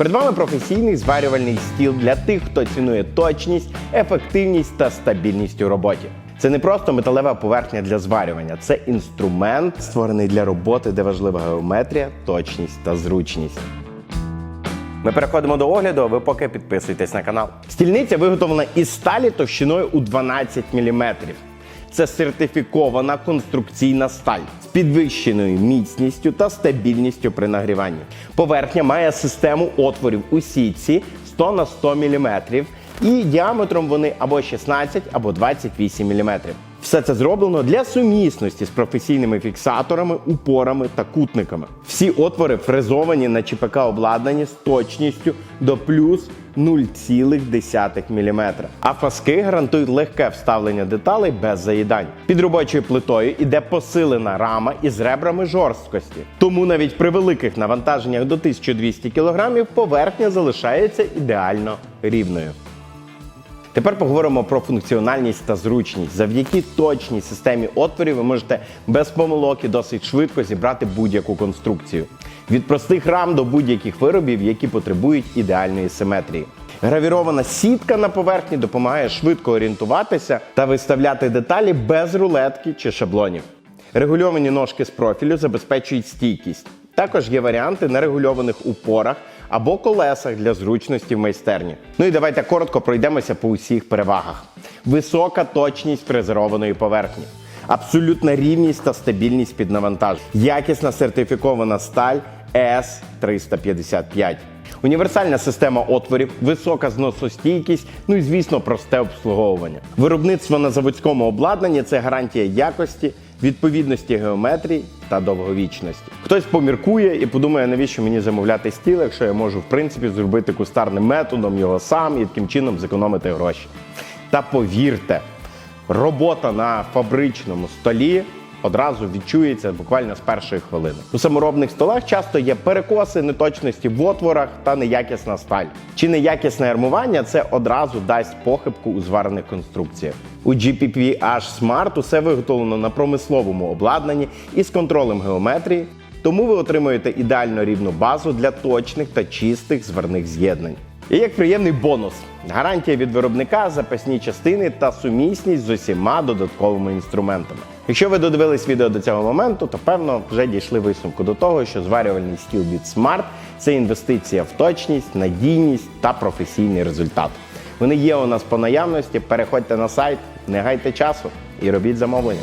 Перед вами професійний зварювальний стіл для тих, хто цінує точність, ефективність та стабільність у роботі. Це не просто металева поверхня для зварювання, це інструмент, створений для роботи, де важлива геометрія, точність та зручність. Ми переходимо до огляду, а ви поки підписуйтесь на канал. Стільниця виготовлена із сталі товщиною у 12 мм. Це сертифікована конструкційна сталь підвищеною міцністю та стабільністю при нагріванні. Поверхня має систему отворів у сітці 100 на 100 мм і діаметром вони або 16, або 28 мм. Все це зроблено для сумісності з професійними фіксаторами, упорами та кутниками. Всі отвори фрезовані на ЧПК обладнані з точністю до плюс 0,1 мм. А фаски гарантують легке вставлення деталей без заїдань. Під робочою плитою іде посилена рама із ребрами жорсткості. Тому навіть при великих навантаженнях до 1200 кг поверхня залишається ідеально рівною. Тепер поговоримо про функціональність та зручність. Завдяки точній системі отворів ви можете без помилок і досить швидко зібрати будь-яку конструкцію. Від простих рам до будь-яких виробів, які потребують ідеальної симетрії. Гравірована сітка на поверхні допомагає швидко орієнтуватися та виставляти деталі без рулетки чи шаблонів. Регульовані ножки з профілю забезпечують стійкість. Також є варіанти на регульованих упорах або колесах для зручності в майстерні. Ну і давайте коротко пройдемося по усіх перевагах. Висока точність фрезерованої поверхні, абсолютна рівність та стабільність під навантаженням, якісна сертифікована сталь S355. Універсальна система отворів, висока зносостійкість, ну і звісно, просте обслуговування. Виробництво на заводському обладнанні це гарантія якості, відповідності геометрії та довговічності. Хтось поміркує і подумає, навіщо мені замовляти стіл, якщо я можу в принципі зробити кустарним методом його сам і таким чином зекономити гроші. Та повірте, робота на фабричному столі одразу відчується буквально з першої хвилини. У саморобних столах часто є перекоси, неточності в отворах та неякісна сталь. Чи неякісне армування це одразу дасть похибку у зварених конструкціях. У GPP H Smart усе виготовлено на промисловому обладнанні із контролем геометрії, тому ви отримуєте ідеально рівну базу для точних та чистих зварних з'єднань. І як приємний бонус, гарантія від виробника, запасні частини та сумісність з усіма додатковими інструментами. Якщо ви додивились відео до цього моменту, то певно вже дійшли висновку до того, що зварювальний стіл від Smart – це інвестиція в точність, надійність та професійний результат. Вони є у нас по наявності. Переходьте на сайт, не гайте часу і робіть замовлення.